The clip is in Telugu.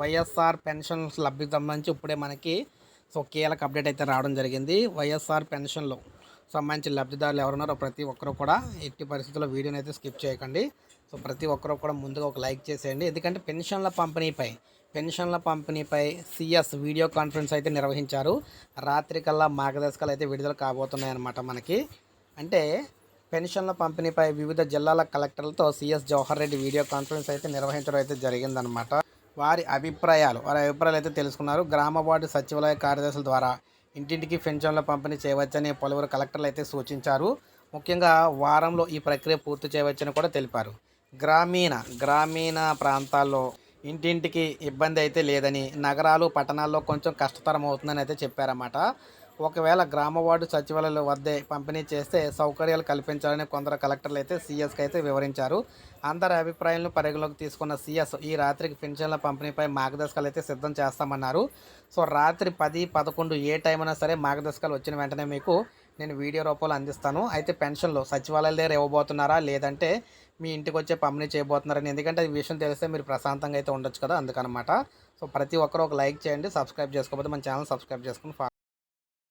వైఎస్ఆర్ పెన్షన్ లబ్ధికి సంబంధించి ఇప్పుడే మనకి సో కీలక అప్డేట్ అయితే రావడం జరిగింది. వైఎస్ఆర్ పెన్షన్లో సంబంధించిన లబ్ధిదారులు ఎవరున్నారో ప్రతి ఒక్కరు కూడా ఎట్టి పరిస్థితుల్లో వీడియోని అయితే స్కిప్ చేయకండి. సో ప్రతి ఒక్కరు కూడా ముందుగా ఒక లైక్ చేసేయండి. ఎందుకంటే పెన్షన్ల పంపిణీపై పెన్షన్ల పంపిణీపై సిఎస్ వీడియో కాన్ఫరెన్స్ అయితే నిర్వహించారు. రాత్రికల్లా మార్గదర్శకాలు అయితే విడుదల కాబోతున్నాయన్నమాట మనకి. అంటే పెన్షన్ల పంపిణీపై వివిధ జిల్లాల కలెక్టర్లతో CS Jawahar Reddy video conference అయితే నిర్వహించడం అయితే జరిగిందనమాట వారి అభిప్రాయాలు. వారి అభిప్రాయాలు అయితే తెలుసుకున్నారు. గ్రామ వార్డు సచివాలయ కార్యదర్శుల ద్వారా ఇంటింటికి పెన్షన్ల పంపిణీ చేయవచ్చని పలువురు కలెక్టర్లు అయితే సూచించారు. ముఖ్యంగా వారంలో ఈ ప్రక్రియ పూర్తి చేయవచ్చని కూడా తెలిపారు. గ్రామీణ గ్రామీణ ప్రాంతాల్లో ఇంటింటికి ఇబ్బంది అయితే లేదని నగరాలు పట్టణాల్లో కొంచెం కష్టతరం అవుతుందని అయితే చెప్పారన్నమాట. ఒకవేళ గ్రామ వార్డు సచివాలయాల వద్దే పంపిణీ చేస్తే సౌకర్యాలు కల్పించాలని కొందరు కలెక్టర్లు అయితే సీఎస్కి అయితే వివరించారు. అందరి అభిప్రాయాలను పరిగణలోకి తీసుకున్న సీఎస్ ఈ రాత్రికి పెన్షన్ల పంపిణీపై మార్గదర్శకాలు అయితే సిద్ధం చేస్తామన్నారు. సో రాత్రి పది పదకొండు ఏ టైం అయినా సరే మార్గదర్శకాలు వచ్చిన వెంటనే మీకు నేను వీడియో రూపంలో అందిస్తాను. అయితే పెన్షన్లు సచివాలయాల దగ్గర ఇవ్వబోతున్నారా? లేదంటే మీ ఇంటికి వచ్చే పంపిణీ చేయబోతున్నారని? ఎందుకంటే ఈ విషయం తెలిస్తే మీరు ప్రశాంతంగా అయితే ఉండొచ్చు కదా అందుకనమాట. సో ప్రతి ఒక్కరు ఒక లైక్ చేయండి సబ్స్క్రైబ్ చేసుకోకపోతే మన ఛానల్ సబ్స్క్రైబ్ చేసుకుని